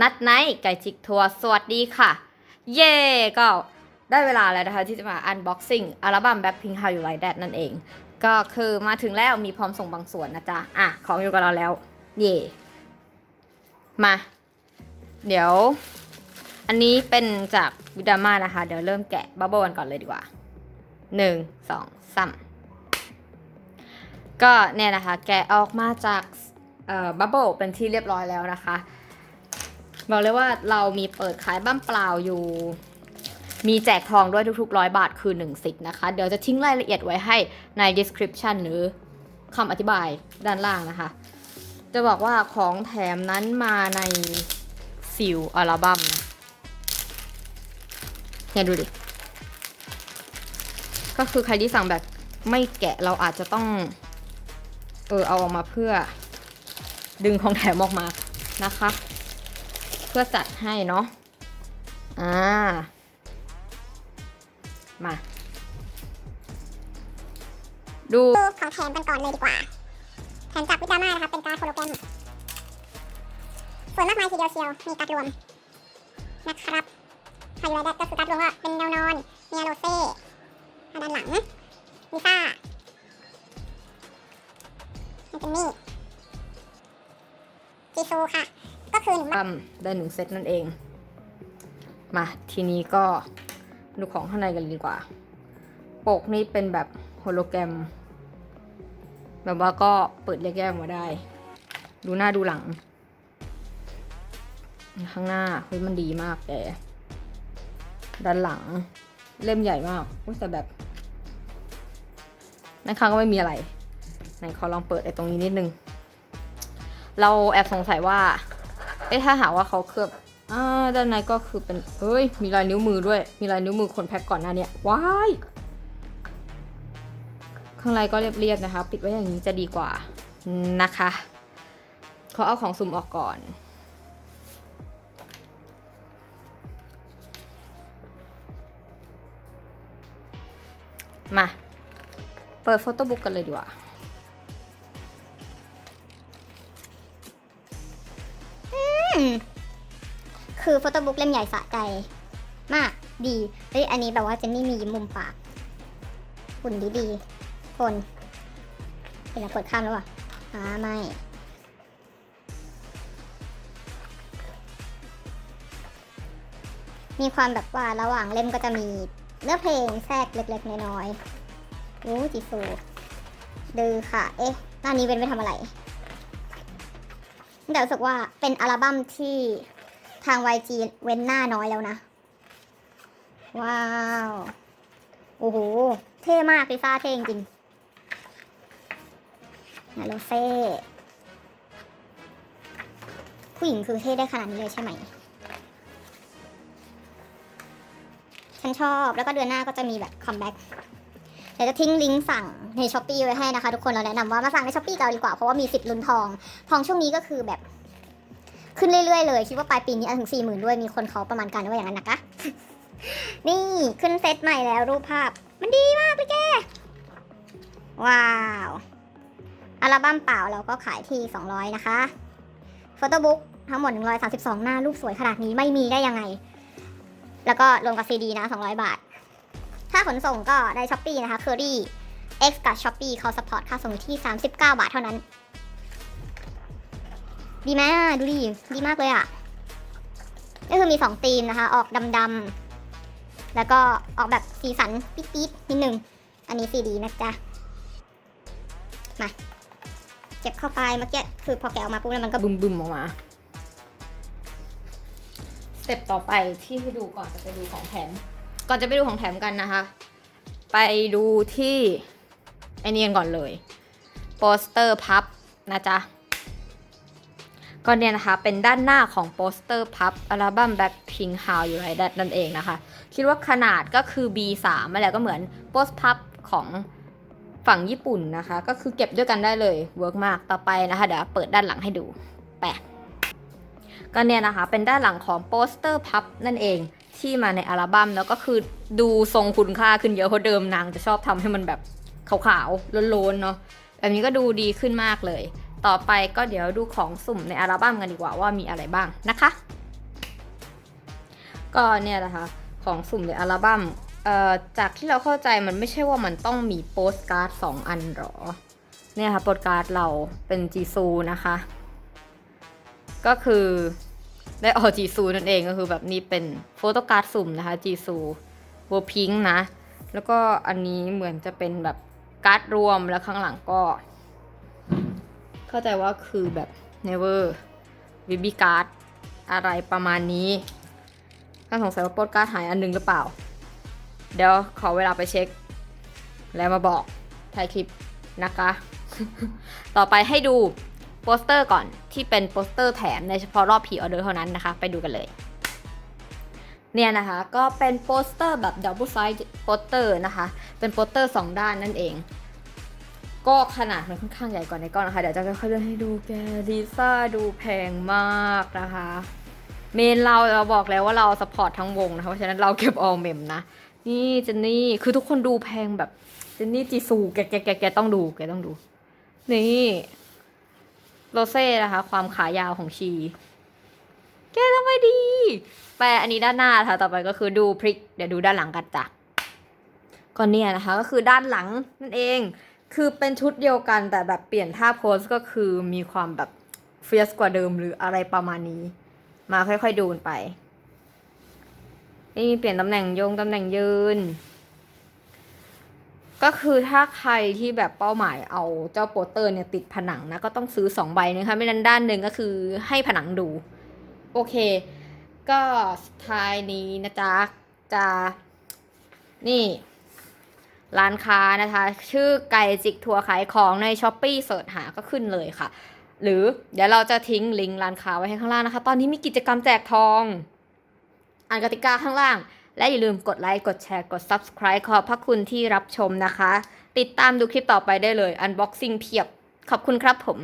นัดไนท์ไก่จิกทัวร์สวัสดีค่ะ เย่ก็ได้เวลาแล้วนะคะ ที่จะมาอันบ็อกซิ่งอัลบั้ม Blackpink How You Like That นั่นเอง ก็คือมาถึงแล้วมีพร้อมส่งบางส่วนนะจ๊ะ อะ ของอยู่กับเราแล้ว เย่มา เดี๋ยว อันนี้เป็นจากวิดามานะคะ เดี๋ยวเริ่มแกะบับเบิลกันก่อนเลยดีกว่าหนึ่งสองสามก็เนี่ยนะคะ แกะออกมาจากเอ่อบับเบิลเป็นที่เรียบร้อยแล้วนะคะ บอกเลยว่าเรามีเปิดขายบ้ามเปล่าอยู่ มีแจกทองด้วยทุกๆร้อยบาทคือ1สิทธิ์นะคะ เดี๋ยวจะทิ้งรายละเอียดไว้ให้ใน description หรือคำอธิบายด้านล่างนะคะ จะบอกว่าของแถมนั้นมาในซิลอัลบั้มเนี่ยดูดิ ก็คือใครที่สั่งแบบไม่แกะเราอาจจะต้อง เออเอาออกมาเพื่อ ดึงของแถมออกมานะคะ เพื่อจัดให้เนาะ อ่า มา ดูของแถมกันก่อนเลยดีกว่า แถมจากวิดามานะคะเป็นการโฮโลแกรมส่วนมากมายทีเดียวเชียว มีการรวม นะครับไฮไลท์ก็คือการรวมว่าเป็นแนวนอนมีอาโรเซ่ด้านหลังมิซ่าอันเป็นนี่จีซูค่ะ คือหนึ่งตั้มได้หนึ่งเซตนั่นเอง มาทีนี้ก็ดูของข้างในกันดีกว่า ปกนี่เป็นแบบโฮโลแกรม แบบว่าก็เปิดแยกๆออกมาได้ ดูหน้าดูหลัง ข้างหน้าเฮ้ยมันดีมากแต่ด้านหลัง เล่มใหญ่มากอุ๊ยแต่แบบในข้างก็ไม่มีอะไรไหนขอลองเปิดไอ้ตรงนี้นิดนึง เราแอบสงสัยว่า เอ๊ะถ้าหาว่าเขาเคลือบอ่าด้านในก็คือเป็นเฮ้ย มีลายนิ้วมือด้วย มีลายนิ้วมือคนแพ็คก่อนหน้าเนี้ยว้ายข้างในก็เรียบๆนะคะ ปิดไว้อย่างนี้จะดีกว่านะคะเขาเอาของสุ่มออกก่อนมา เปิดโฟโต้บุ๊กกันเลยดีกว่า คือโฟโต้บุ๊กเล่มใหญ่สะใจ มากดีเฮ้ยอันนี้แบบว่าเจนนี่มียิ้มมุมปากหุ่นดีดีคนเป็นอะไรกดข้ามแล้วอะอ่าไม่มีความแบบว่าระหว่างเล่มก็จะมีเนื้อเพลงแทรกเล็กๆ น้อยๆโอ้จิซูดือค่ะ เอ๊ะ หน้านี้เว้นไปทำอะไร แต่รู้สึกว่าเป็นอัลบั้มที่ทาง YG เว้นหน้าน้อยแล้วนะ ว้าว โอ้โห เท่มากลิซ่าเท่จริงนาโรเซ่ผู้หญิงคือเท่ได้ขนาดนี้เลยใช่ไหม ฉันชอบแล้วก็เดือนหน้าก็จะมีแบบคัมแบ็ก ดี๋ยวจะทิ้งลิงก์สั่งในช้อปปี้ไว้ให้นะคะทุกคนเราแนะนำว่ามาสั่งในช้อปปีกันดีกว่าเพราะว่ามีสิทธิ์ลุ้นทอง ทองช่วงนี้ก็คือแบบขึ้นเรื่อยๆเลย คิดว่าปลายปีนี้ถึงสี่หมื่นด้วยมีคนเขาประมาณการว่าอย่างนั้นนะคะนี่ขึ้นเซตใหม่แล้วรูปภาพ มันดีมากเลยแกว้าวอัลบั้มเปล่าเราก็ขายที่ 200 นะคะโฟโต้บุ๊กทั้งหมด 132 หน้ารูปสวยขนาดนี้ไม่มีได้ยังไง แล้วก็รวมกับซีดีนะ 200 บาท ถ้าขนส่งก็ได้ช้อปปีนะคะ Curry X กับ Shopee เขาสปอร์ตค่าส่งที่ 39 บาทเท่านั้น ดีไหมอะดูดิดีมากเลยอะก็คือมี 2 ธีมนะคะ ออกดำๆ แล้วก็ออกแบบสีสันปี๊ดๆ นิดนึง อันนี้ซีดีนะจ๊ะ มาเก็บเข้าไปเมื่อกี้คือพอแกะออกมาปุ๊บแล้วมันก็บึมบึมๆออกมา สเต็ปต่อไปที่ให้ดูก่อนจะไปดูของแถม ก่อนจะไปดูของแถมกันนะคะ ไปดูที่ไอเนียนก่อนเลยโปสเตอร์พับนะจ๊ะก็เนี่ยนะคะ เป็นด้านหน้าของโปสเตอร์พับอัลบั้ม Blackpink How You Like That นั่นเองนะคะ คิดว่าขนาดก็คือ B3 มาแล้วก็เหมือนโปสพับของฝั่งญี่ปุ่นนะคะ ก็คือเก็บด้วยกันได้เลยเวิร์กมากต่อไปนะคะ เดี๋ยวเปิดด้านหลังให้ดูแปะก็เนี่ยนะคะ เป็นด้านหลังของโปสเตอร์พับนั่นเอง ที่มาในอัลบั้มแล้วก็คือดูทรงคุณค่าขึ้นเยอะเพราะเดิมนางจะชอบทำให้มันแบบขาวๆโลนๆเนาะแบบนี้ก็ดูดีขึ้นมากเลย ต่อไปก็เดี๋ยวดูของสุ่มในอัลบั้มกันดีกว่าว่ามีอะไรบ้างนะคะ ก็เนี่ยนะคะของสุ่มในอัลบั้มจากที่เราเข้าใจมันไม่ใช่ว่ามันต้องมีโปสการ์ดสองอันหรอ เนี่ยค่ะโปสการ์ดเราเป็นจีซูนะคะ ก็คือ ได้ออกจีซูนั่นเองก็คือแบบนี้เป็นโฟโต้การ์ดสุ่มนะคะจีซูเวอร์พิงนะ แล้วก็อันนี้เหมือนจะเป็นแบบการ์ดรวมแล้วข้างหลังก็ เข้าใจว่าคือแบบ never baby card อะไรประมาณนี้ก็สงสัยว่าโปสการ์ดหายอันหนึงหรือเปล่า เดี๋ยวขอเวลาไปเช็ค แล้วมาบอกท้ายคลิปนะคะ ต่อไปให้ดู โปสเตอร์ก่อนที่เป็นโปสเตอร์แถมในเฉพาะรอบพีออเดอร์เท่านั้นนะคะ ไปดูกันเลย เนี่ยนะคะก็เป็นโปสเตอร์แบบดับเบิลไซส์โปสเตอร์นะคะ เป็นโปสเตอร์สองด้านนั่นเอง ก็ขนาดมันค่อนข้างใหญ่กว่าในกล้องนะคะ เดี๋ยวจะค่อยๆเลื่อนให้ดูแกลิซ่าดูแพงมากนะคะเมนเราเราบอกแล้วว่าเราสปอร์ตทั้งวงนะคะเพราะฉะนั้นเราเก็บออลเมมนะ นี่เจนนี่คือทุกคนดูแพงแบบเจนนี่จีซูแกแกแกแกต้องดูแกต้องดู นี่ โรเซ่นะคะ ความขายาวของชี แกทำไมดี แปลอันนี้ด้านหน้าค่ะ ต่อไปก็คือดูพริก เดี๋ยวดูด้านหลังกันจ้ะก็เนี่ยนะคะ ก็คือด้านหลังนั่นเอง คือเป็นชุดเดียวกันแต่แบบเปลี่ยนท่าโพสก็คือมีความแบบเฟียสกว่าเดิมหรืออะไรประมาณนี้ มาค่อยๆดูกันไปนี่เปลี่ยนตำแหน่งโยงตำแหน่งยืน ก็คือถ้าใครที่แบบเป้าหมายเอาเจ้าโปสเตอร์เนี่ยติดผนังนะก็ต้องซื้อสองใบนะคะไม่นั้นด้านหนึ่งก็คือให้ผนังดู โอเค ก็สุดท้ายนี้นะจ๊ะจะนี่ ร้านค้านะคะ ชื่อไก่จิกทัวร์ขายของในช้อปปี้เสิร์ชหาก็ขึ้นเลยค่ะ หรือเดี๋ยวเราจะทิ้งลิงก์ร้านค้าไว้ให้ข้างล่างนะคะ ตอนนี้มีกิจกรรมแจกทอง อ่านกติกาข้างล่าง และอย่าลืมกดไลค์ กดแชร์ กด Subscribe ขอบพระคุณที่รับชมนะคะ ติดตามดูคลิปต่อไปได้เลย Unboxing เพียบ ขอบคุณครับผม